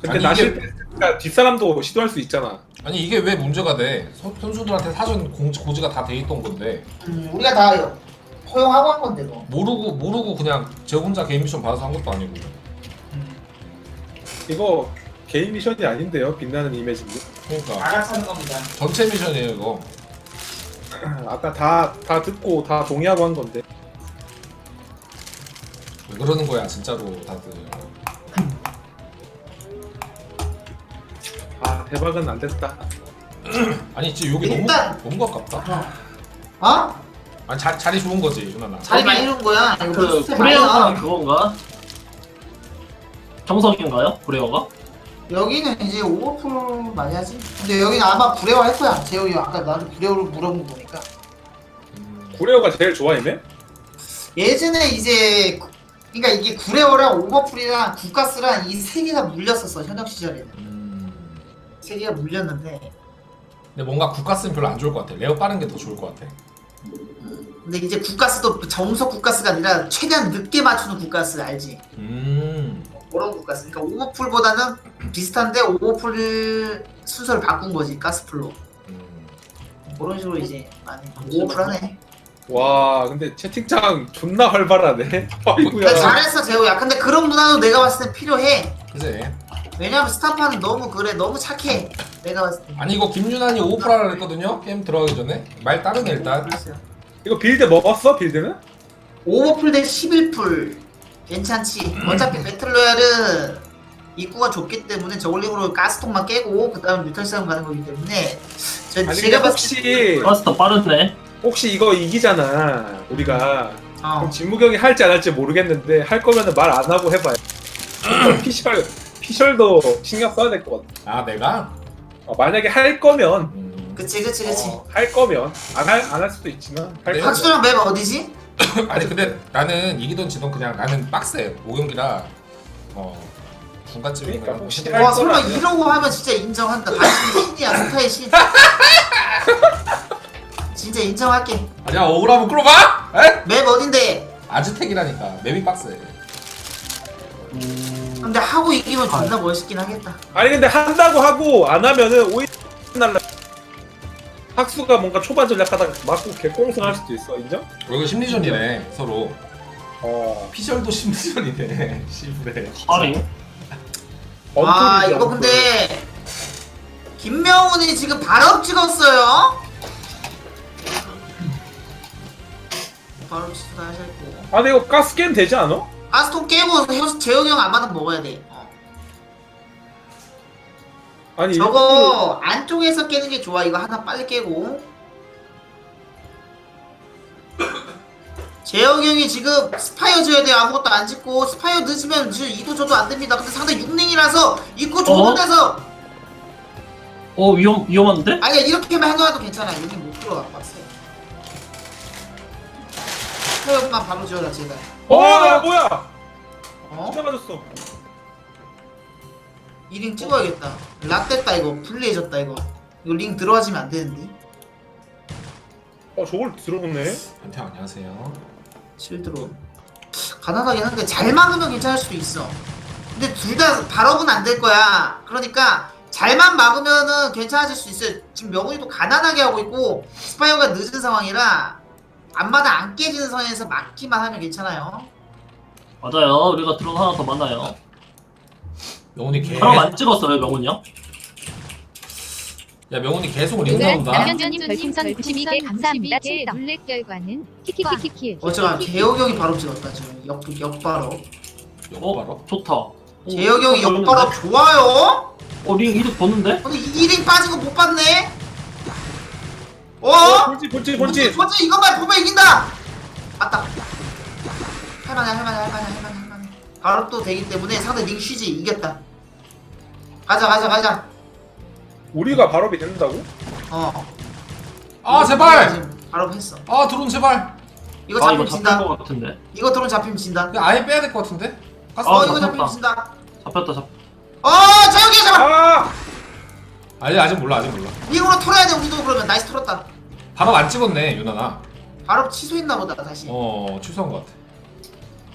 근데 아니, 나실 이게- 테스트가 뒷사람도 시도할 수 있잖아. 아니 이게 왜 문제가 돼? 선- 선수들한테 사전 공, 고지가 다 돼 있던 건데 음, 우리가 다 허용하고 한 건데 뭐. 모르고 모르고 그냥 제 혼자 개인 미션 받아서 한 것도 아니고. 이거 개인 미션이 아닌데요. 빛나는 이미지는. 그러니까 알아서 하는 겁니다. 전체 미션이에요 이거. 아까 다 다 듣고 다 동의하고 한 건데. 왜 그러는 거야 진짜로 다들. 아 대박은 안 됐다. 아니 지금 여기 일단- 너무 너무 가깝다. 어? 아니 자, 자리 좋은 거지 유나나. 자리 많이 이룬 거야. 이거 그 스텝 많이 브레어가 나와. 그건가? 정석인가요? 브레어가? 여기는 이제 오버풀 많이 하지. 근데 여기는 아마 브레어 할 거야. 재호이 아까 나한테 브레어를 물어본 거니까. 음, 구레오가 제일 좋아이네. 예전에 이제 구- 그러니까 이게 구레어랑 오버풀이랑 국가스랑 이 세 개가 물렸었어 현역 시절에는 음. 세 개가 물렸는데 근데 뭔가 국가스는 별로 안 좋을 것 같아. 레어 빠른 게 더 좋을 것 같아. 근데 이제 국가스도 정석 국가스가 아니라 최대한 늦게 맞추는 국가스 알지? 음. 그런 국가스 그러니까 오버풀보다는 비슷한데 오버풀 순서를 바꾼 거지 가스풀로 음. 그런 식으로 이제 많이 오버풀하네 와 근데 채팅창 존나 활발하네. 아이구야. 잘했어 재호야 근데 그런 문화도 내가 봤을 때 필요해 그지? 왜냐면 스타파는 너무 그래 너무 착해 내가 봤을 때 아니 이거 김윤환이 오프라를 했거든요? 게임 들어가기 전에 말 따르네 일단 그랬어요. 이거 빌드 먹었어? 빌드는? 오버풀 대 11풀 괜찮지 어차피 배틀로얄은 입구가 좁기 때문에 저글링으로 가스통만 깨고 그 다음에 뮤탈 싸움 가는 거기 때문에 저 아니 제가 봤을 때 혹시 마스터 빠르네. 혹시 이거 이기잖아 우리가 어. 그럼 진무경이 할지 안 할지 모르겠는데 할 거면은 말 안 하고 해봐요. 피셜 피셜도 신경 써야 될 것 같아. 아 내가? 어, 만약에 할 거면 음. 그치 그치 그치 어, 할 거면 안 할 안 할 수도 있지만 할 네. 거면 박수랑 맵 어디지? 아니 근데 나는 이기던 지던 그냥 나는 빡세 5경기라 어 중간쯤에 그러니까 혹시 와 설마. 이러고 하면 진짜 인정한다 당신이 신이야 스타의 신 진짜 인정할게 아니야 억울하면 끌어봐? 에? 맵 어딘데? 아즈텍이라니까 맵이 빡세 음... 근데 하고 이기면 존나 멋있긴 하겠다 아니 근데 한다고 하고 안 하면은 오히려 날라. 학수가 뭔가 초반 전략하다가 맞고 개꽁승할 수도 있어 인정? 어, 이거 심리전이네 서로 어. 피셜도 심리전이네 씨부래 하링? 아 이거. 근데 김명훈이 지금 발업 찍었어요 발업 찍다 하셨고. 아 근데 이거 가스 게임 되지 않아? 아스톤 깨고 혀- 재혁이 형 안마당 먹어야 돼. 어. 아니 저거 안쪽에서 깨는 게 좋아. 이거 하나 빨리 깨고. 재혁이 형이 지금 스파이어 줘야 돼요. 아무것도 안 짓고. 스파이어 늦으면 지금 이도 저도 안 됩니다. 근데 상대 6링이라서 입구 좁은 어? 데서. 어 위험 위험한데? 아니 이렇게만 해놔도 괜찮아. 여기 못 들어가 봤어 스 파이어만 바로 지어라 제발. 어, 야, 뭐야? 어? 진짜 맞았어. 2링 찍어야겠다. 라떼다 이거. 불리해졌다 이거. 이거 링 들어가지면 안 되는데. 어, 저걸 들어오네. 한테 안녕하세요. 실드로. 가난하긴 한데 잘 막으면 괜찮을 수도 있어. 근데 둘 다 발업은 안 될 거야. 그러니까 잘만 막으면은 괜찮아질 수 있어요. 지금 명훈이도 가난하게 하고 있고 스파이어가 늦은 상황이라 앞마다 안 깨지는 선에서 막기만 하면 괜찮아요 맞아요. 우리가 드론 하나 더 만나요. 명훈이 개... 사람 안 찍었어요 명훈이 형? 야 명훈이 계속 링 나온다 남현전님 별풍선 92개 감사합니다. 칠덕. 룰렛 결과는 키키키키키. 어쩌면 재혁이 형이 바로 찍었다 지금 역, 영어 어? 바로? 좋다. 어, 재혁이 형이 보이는데? 역발업 좋아요 어링 이득 보는데? 근데 2링 빠진 거 못 봤네 어? 볼지, 볼지, 볼지. 뭐지 이것만 보면 이긴다. 맞다. 할만해 할만해 할만해 할만해 할만해. 바로 또 되기 때문에 상대 링 쉬지 이겼다. 가자 가자 가자. 우리가 발업이 된다고? 어. 아 제발! 지금 바로 했어. 아 드론 제발 이거 아 잡히면 이거 진다. 것 같은데. 이거 드론 잡히면 진다. 근데 아예 빼야 될 것 같은데? 가스 어 아, 이거 잡히면 잡혔다. 진다. 잡혔다 잡. 어 재혁이 잡아. 아! 아니 아직 몰라 아직 몰라. 링으로 털어야 돼 우리도 그러면. 나이스 털었다. 바로 안 찍었네 유나나. 바로 취소했나 보다 다시. 어 취소한 것 같아.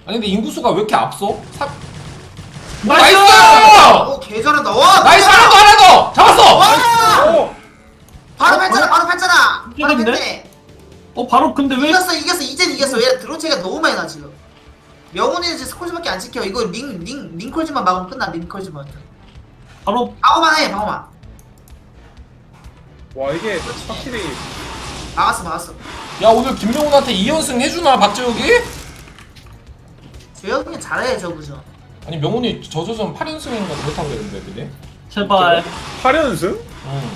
아니 근데 인구수가 왜 이렇게 앞서? 사... 나이스! 오 개잘한다. 와 나이스! 하나 더 하나 더 잡았어! 와! 오! 바로 뺐잖아 바로 뺐잖아. 바로 이겼네? 뺐네. 어 바로 근데 왜? 이겼어 이겼어 이젠 이겼어. 왜 드론 차이가 너무 많이 나 지금. 명훈이는 이제 스콜즈밖에 안 지켜. 이거 링, 링, 링콜즈만 막으면 끝나 링콜즈만. 바로 방어만 해 방어만 와 이게 확실히 막았어 막았어. 야 오늘 김명훈한테 2연승 해주나 박재욱이? 재혁이 잘해 저 그죠 아니 명훈이 저저전 8연승인가 그렇다고 그랬는데 그게? 제발. 8연승? 응.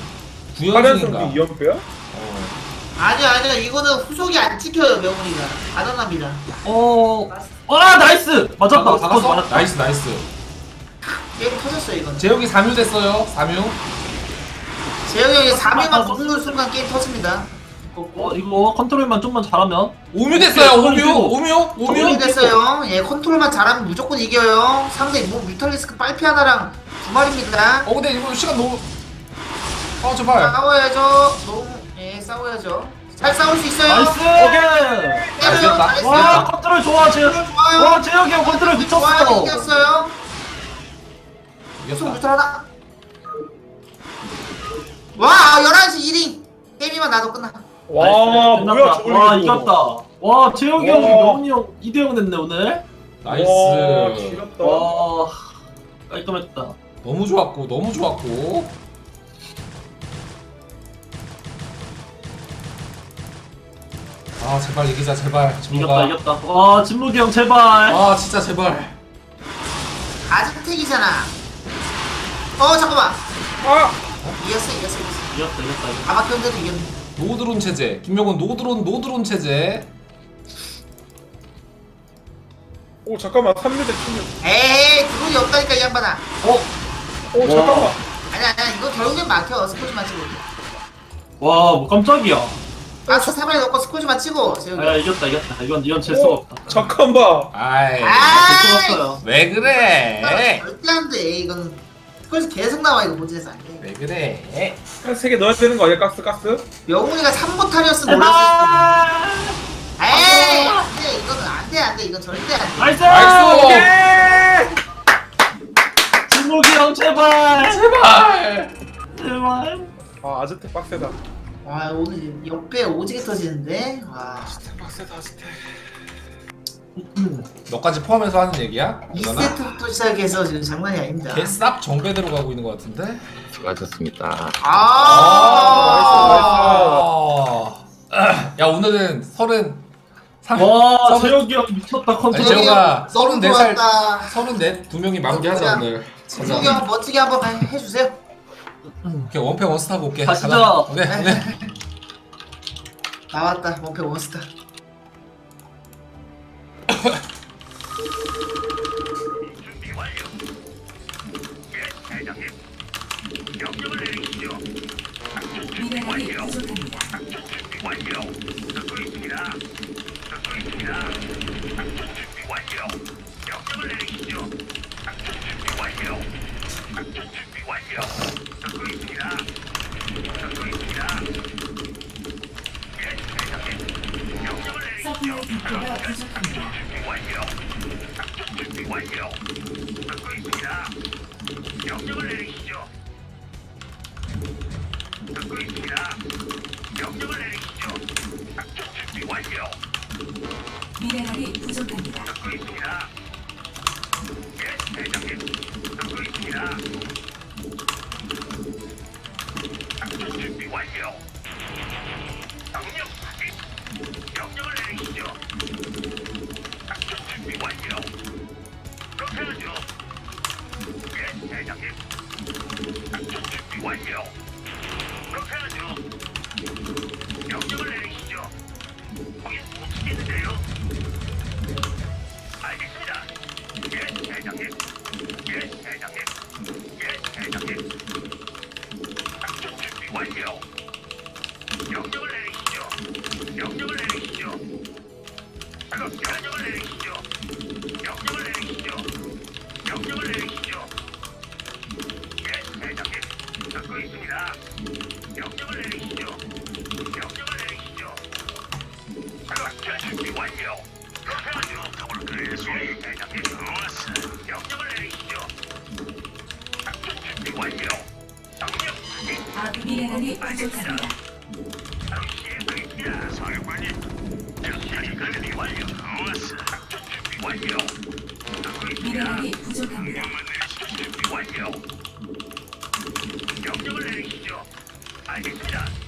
8연승 9연승인가? 2연패야? 어. 아니야 아니야 이거는 후속이 안 찍혀요 명훈이가. 가난합니다. 어와 나이스! 맞았다. 다 스쿼드 갔어? 맞았다. 나이스 나이스. 게임 터졌어 이거는. 재욱이 3유 됐어요 3유 재혁이 형이 3위만 맞았어. 먹는 순간 게임 터집니다. 어 이거 컨트롤만 좀만 잘하면? 5뮤 됐어요 오케이, 5뮤 5뮤? 5뮤? 이렇게 됐어요. 예 컨트롤만 잘하면 무조건 이겨요. 상대 뭐 뮤탈리스크 빨피 하나랑 두 마리입니다. 어 근데 이거 시간 너무 아 제발. 싸워야죠. 너무 예 싸워야죠. 잘 싸울 수 있어요. 나이스! 때려요 이겼다. 잘했어요 와 컨트롤 좋아 재 좋아요. 와 재혁이 형 컨트롤 좋아요. 미쳤어 이겼어요. 계속 이겼다. 뮤탈 하나 와 11시 1위 게임이만 나도 끝나. 와 나이스. 뭐야 끝났다. 저걸 와 이기고. 이겼다. 와 재혁이 형 와. 명훈이 형 2대0 됐네 오늘. 와 나이스. 지렸다. 와 깔끔했다. 너무 좋았고 너무 좋았고. 아 제발 이기자 제발. 이겼다 진무가 이겼다. 와 진무기 형 제발. 아 진짜 제발. 아즈텍이잖아. 어 잠깐만. 아! 이겼어 이겼어 이겼어. 이겼다 이겼다 이겼다. 견제도 이겼네. 노드론 체제. 김명훈 노드론 노드론 체제. 오 잠깐만. 3대 충격 에이 그분이 없다니까 이 양반아. 어? 오 잠깐만. 아니야 아니야 이거 결국엔 막혀. 스코지만 치고. 와 뭐 깜짝이야. 가스 세 마리 넣고 스코지만 치고. 재혁이 야 이겼다 이겼다. 이건 이건 질 수가 오 없다. 잠깐만. 아이. 아 졌어요. 왜 그래? 절대 안돼. 이거는 스코지 계속 나와 이거 본진에서. 안 돼 왜 그래? 한 3개 넣어야 되는 거 아니야 가스 가스? 명훈이가 3보탈이었으면 몰랐을 제발 텐데 에이 안 돼 이거는 안 돼 안 돼. 이건 절대 안 돼. 나이스! 나이스! 오케이! 진무기 형 제발! 제발! 제발! 아 아즈텍 빡세다. 와 오늘 옆에 오지게 터지는데? 와 빡세다 아즈텍 너까지 포함해서 하는 얘기야? 이거나? 2세트부터 시작해서 지금 장난이 아닙니다 개쌉 정배대로 가고 있는 것 같은데? 수고하셨습니다. 아 아, 야 오늘은 서른 삼- 와 서른- 재혁이 형 미쳤다 아니, 컨트롤 재혁아 너무 34살 좋았다 서른넷 두 명이 마무리하자 야. 오늘. 진국이 형 멋지게 한번 해- 해주세요 오케이 원패 원스타 볼게. 가시죠. 가자. 오케이. 네. 오케이. 나왔다 원패 원스타 준비 완료. 그렇게 하죠. 완료. 듣고 있습니다. 명령을 내리시죠. 듣고 있습니다. 명령을 내리시죠. 작전 준비 완료. 미네랄이 부족합니다. Thank you. 미네랄이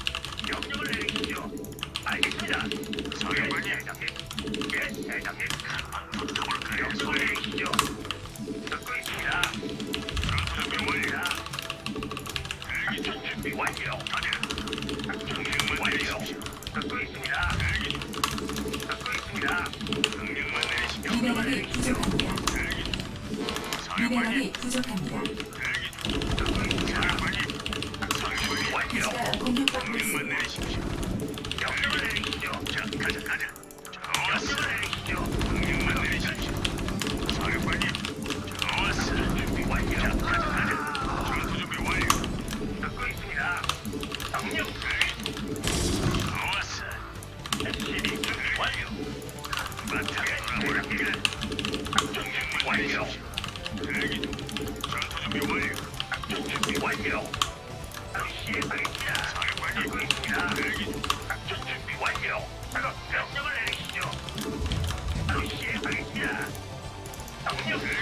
아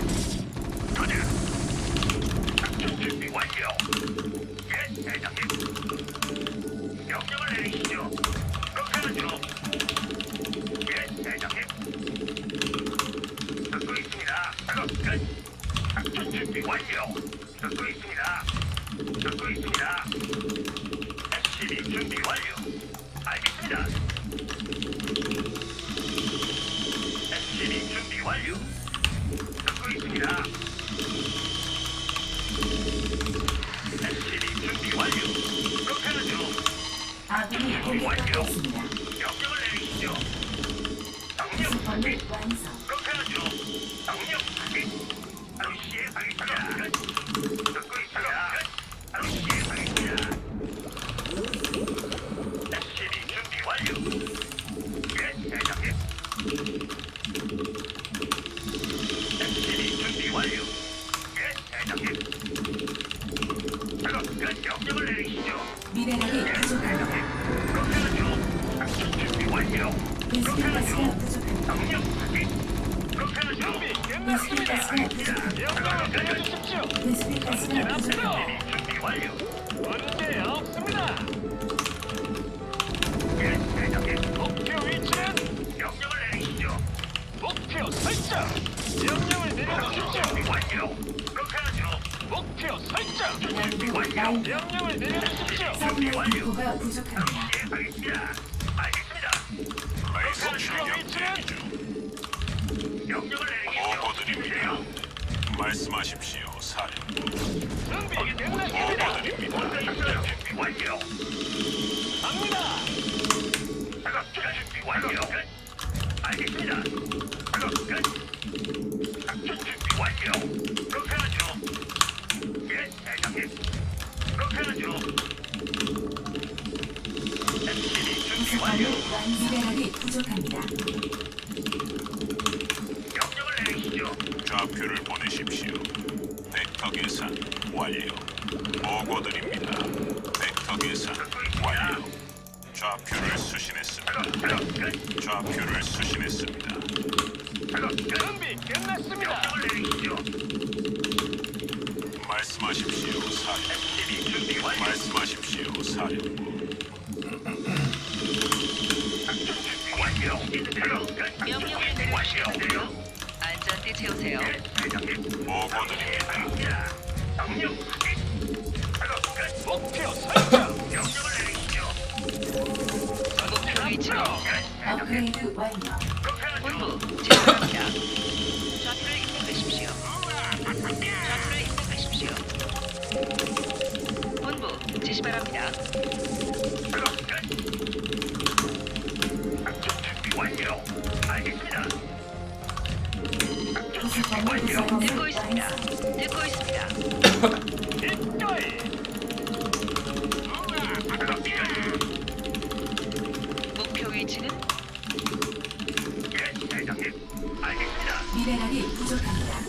군 말씀하십시오, 사령부. 준비 끝났습니다. 보고드립니다. 갑니다. 부속건물 좌표를 수신했습니다. 좌표를 수신했습니다. 준비 끝났습니다. 말씀하십시오, 사령부. 말씀하십시오, 사령부. 명령을. 안전띠 채우세요. 보고드립니다. 목표 설정. 업그레이드 완료. 본부 바랍니다. 좌표를 입력하십시오. 좌표를 입력하십시오. 본부 지시 바랍니다. 부속 건물 구성범위 듣고 있습니다. 완성. 듣고 있습니다. 미네랄이 부족합니다.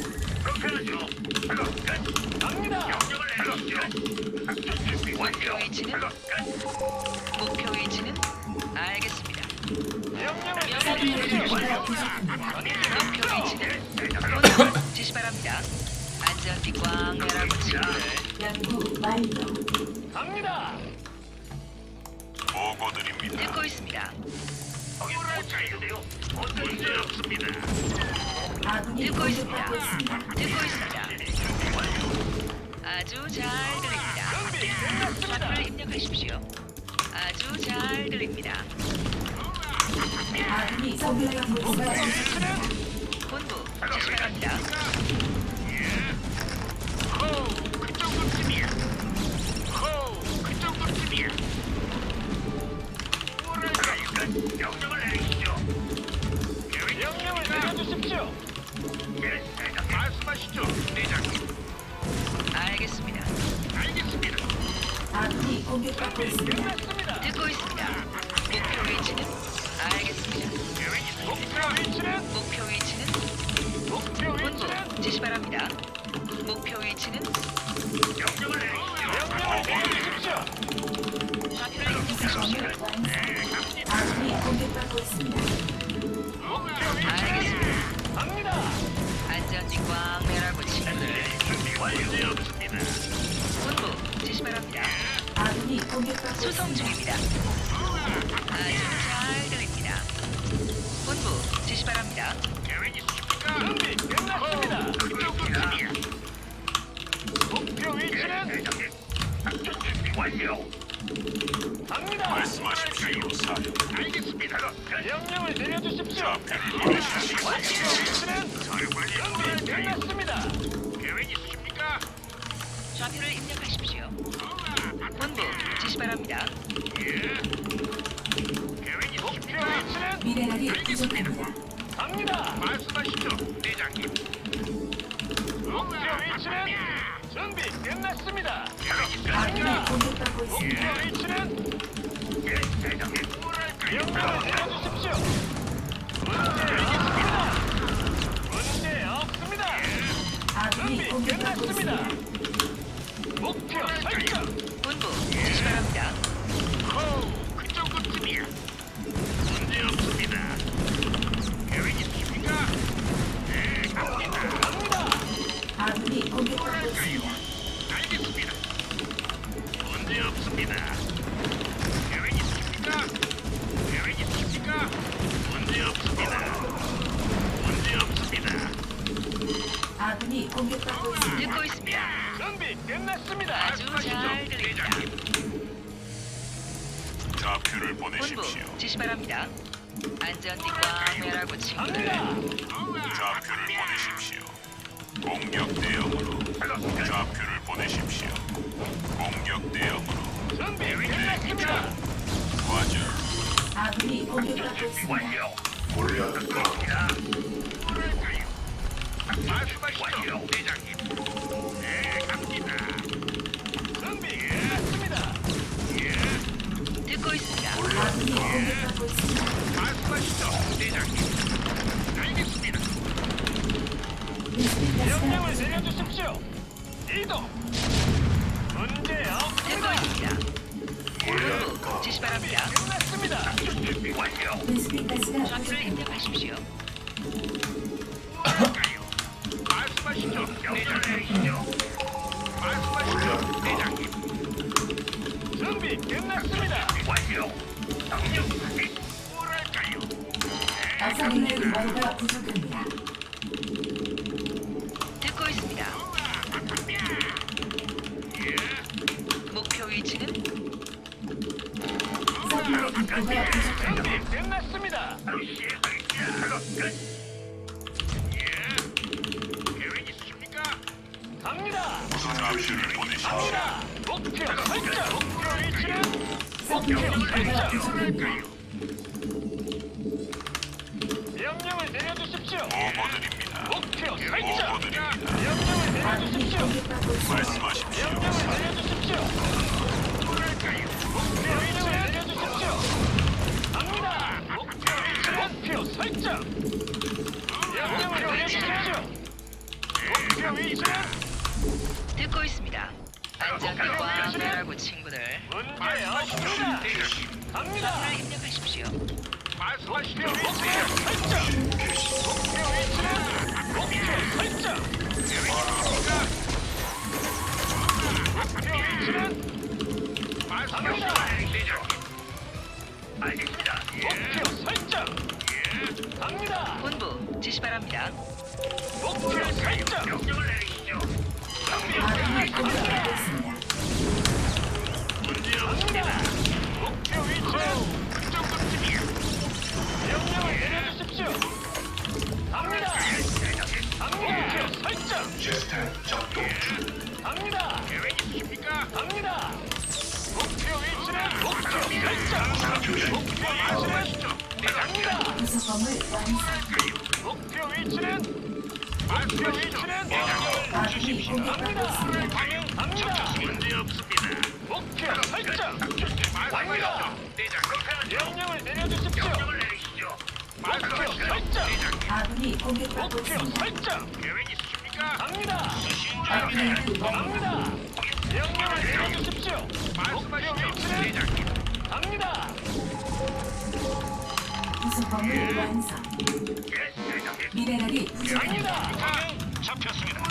목표 위치는 목표 위치는 알겠습니다. 부족합니다. 목표 위치는 본부 지시 바랍니다. 안전띠 꽝 매라고 친구들. 연구 완료. 갑니다. 보고 드립니다. 듣고 있습니다. 아군이 듣고 있습니다. 공격받고 있습니다. 듣고 있습니다. 아주 잘 들립니다. 좌표를 입력하십시오. 아주 잘 들립니다. 아군이 서플라이 디포가 부족합니다. 본부 지시 바랍니다. 지시 바랍니다. 계획 있으십니까? 준비 끝났습니다. 목표 위치는 준비 완료. 갑니다. 말씀하십시오, 사령. 알겠습니다. 명령을 내려주십시오. 목표 위치는 준비 끝났습니다. 계획 있으십니까? 좌표를 입력하십시오. 본부 지시 바랍니다. 계획 목표 위치는 미네랄이 부족합니다. 말씀하시죠, 대장님. 목표 위치는 준비 끝났습니다. 아군이 공격받고 있습니다. 목표 위치는 명령을 내려주십시오. 문제 있습니다. 문제 공격받고. 문제 없습니다. 있습니다. 지시 바랍니다. 끝났습니다. 준비 완료. 좌표를. 입력하십시오. 말씀하시죠, 명령을 내리시죠. 말씀하시죠, 대장님. 준비 끝났습니다. 완료. 명령 확인. 뭐랄까요? 아사릴레이 와르가 부족합니다. 준비 끝났습니다. 예. 갑니다. 좌표를 보내십시오. 갑니다. 목표 설정. 목표 위치는 부족합니다. 뭐랄까요? 명령을 내려주십시오. 보고드립니다. 목표 설정. 명령을 내려주십시오. 말씀하십시오. 명령을 내려주십시오. 목표 위치는 듣고 있습니다. 안전띠 꽝 매라고 친구들. 문제 없습니다. 갑니다. 입력하십시오. 말씀하시죠. 목표 설정. 목표 위치는 목표 설정. 목표 위치는 말씀하시죠. 알겠습니다. 목표 설정. 갑니다. 본부 지시 바랍니다. 목표 설정. 명령을 내리시죠. 아군이 공격받고 있습니다. 문제 없습니다. 목표 위치는 그 정도쯤이야. 명령을 내려주십시오. 갑니다. 갑니다. 목표 설정. 시스템 작동 갑니다. 계획 있으십니까? 갑니다. 목표 위치는 목표 설정. 목표 위치는 갑니다. 구성범을 완성. 목표 위치는 목표 위치는 아군이 공격받고 있습니다. 방향 갑니다. 문제 없습니다. 목표 설정. 명령을 내려주십시오. 명령을 내리시죠. 목표 설정. 아군이 공격받고 목표 있습니다. 설정. 계획 있으십니까? 갑니다. 완료. 갑니다. 명령을 내려주십시오. 목표 위치는 갑니다. 구성범을 완성. 미네랄이 부족합니다. 잡혔습니다.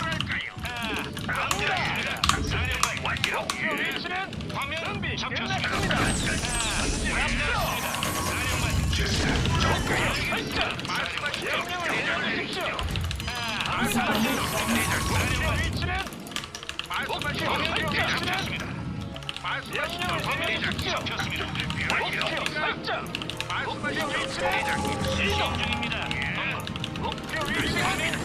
갑니다. 사령관 완료. 목표 위치는 화면 준비 끝났습니다. 갑니다. 사령관. 명령을 내려주십시오. 구성범을 완성. 목표 위치는 목표 설정. 명령을 위치는 중입니다. 위치는 목표 위치는 명령을 내려주십시오. 목표. 목표 위치는 갑니다. 업그레이드 완료.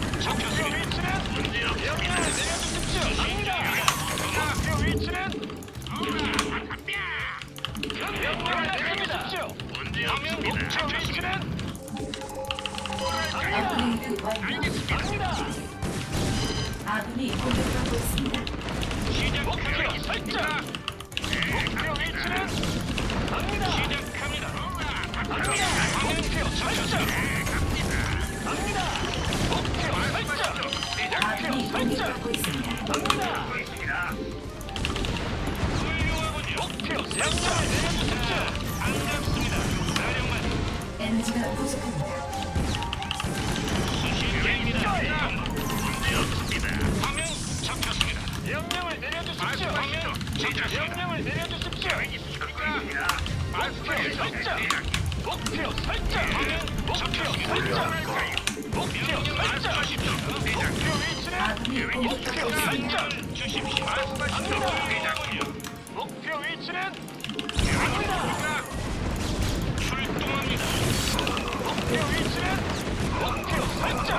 아군이 공격받고 있습니다. 목표 설정. 목표 위치는 갑니다. 시작합니다. 갑니다. 목표 설정. 갑니다. 목표 설정. 아군이 설정. 공격받고 있습니다. 갑니다. 목표 설정을 내려주십시오. 반갑습니다. 사령관. 에너지가 부족합니다. 문제 없습니다. 화면 잡혔습니다. 명령을 내려주십시오. 명령을 내려주십시오. 목표 설정. 목표 설정. 목표 설정. 목표 위치는 아군이 공격받고 목표. 설정. 주십시오. 목표 위치는. 출동합니다. 목표 위치는 목표 설정.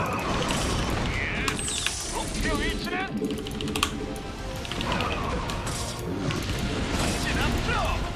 목표 위치는 전진 앞으로.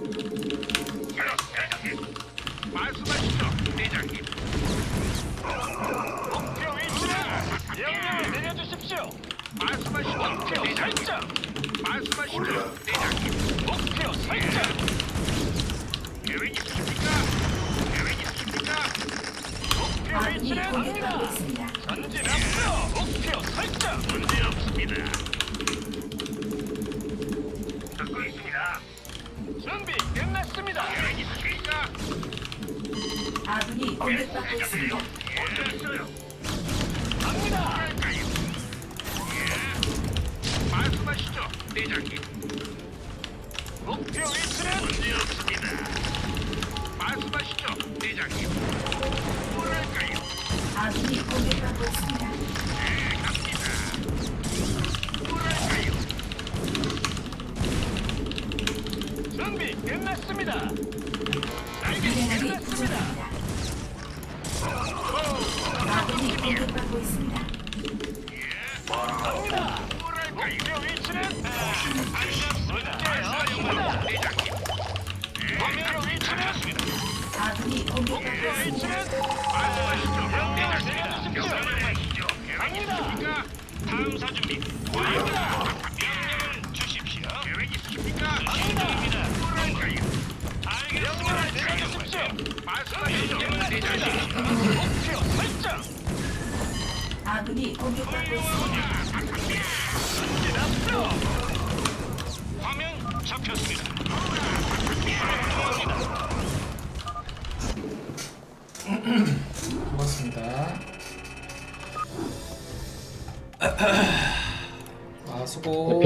말씀하시죠, 대장님. 목표 설정. 계획 있으십니까? 계획 있으십니까? 목표 아군이 위치는 공격받고 갑니다. 있습니다. 전진 앞으로 목표 설정 문제 없습니다. 듣고 있습니다. 준비 끝났습니다. 계획? 아군이 공격받고 있습니다. 말씀하시죠, 대장님. 목표 위치는 문제 없습니다. 말씀하시죠, 대장님. 뭐랄까요? 아군이 공격받고 있습니다. 준비 끝났습니다. 미네랄이 부족합니다. 다음 사준비 완료입니다. 명령을 주십시오. 계획 있으십니까? 진행입니다. 뭐랄까요? 알겠습니다. 내려주십시오. 말씀하시죠. 대장님. 목표 설정. 아군이 공격받고 있습니다.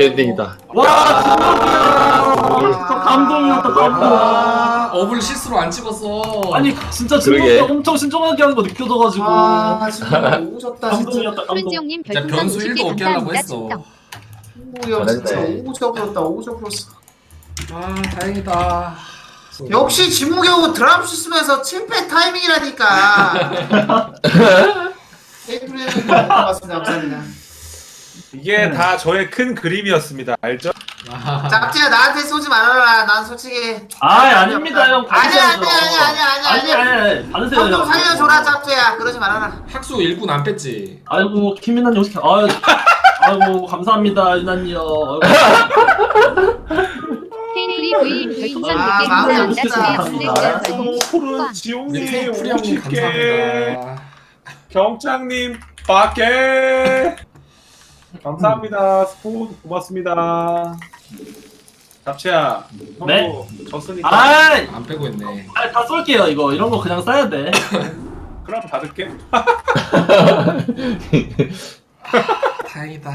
엔딩이다. 와 진짜 감동이었다 감동. 아 업을 실수로 안 찍었어. 아니 진짜 그러게. 진짜 엄청 신중하게 하는 거 느껴져가지고. 아 진짜 오셨다 진짜. 감동이었다 감동. 진짜 별풍선 변수 50개 1도 없게 하려고 감사합니다. 했어. 형 진짜 잘했네. 오셔버렸다 오셔버렸어. 아 다행이다. 역시 지무겨우 드랍슛 쓰면서 7패 타이밍이라니까. 테이블에는 고맙습니다 감사합니다. 이게 다 저의 큰 그림이었습니다. 알죠? 짝지야 나한테 쏘지 말아라. 난 솔직히 아 아닙니다 형. 아니야 아니야 아니야 아니야 아니 아니야 아니야. 아니 아니 받으세요 형 좀 형. 살려줘라 짝지야. 그러지 말아라. 학수 일꾼 안 뺐지. 아이고 김민환님 어떻게 아유 아이고 감사합니다 별풍선 아, 100개 마음에 안 감사합니다. 든다. 블랙 별풍선 푸른 꽝. 우리 지용님 테이프리 형님 50개 감사합니다. 경장님 밖에 감사합니다. 스폰 고맙습니다. 잡채야 형도 네? 졌으니까 아이 안 빼고 있네. 아이, 다 쏠게요 이거 이런 거 그냥 써야 돼. 그럼 받을게. 다행이다.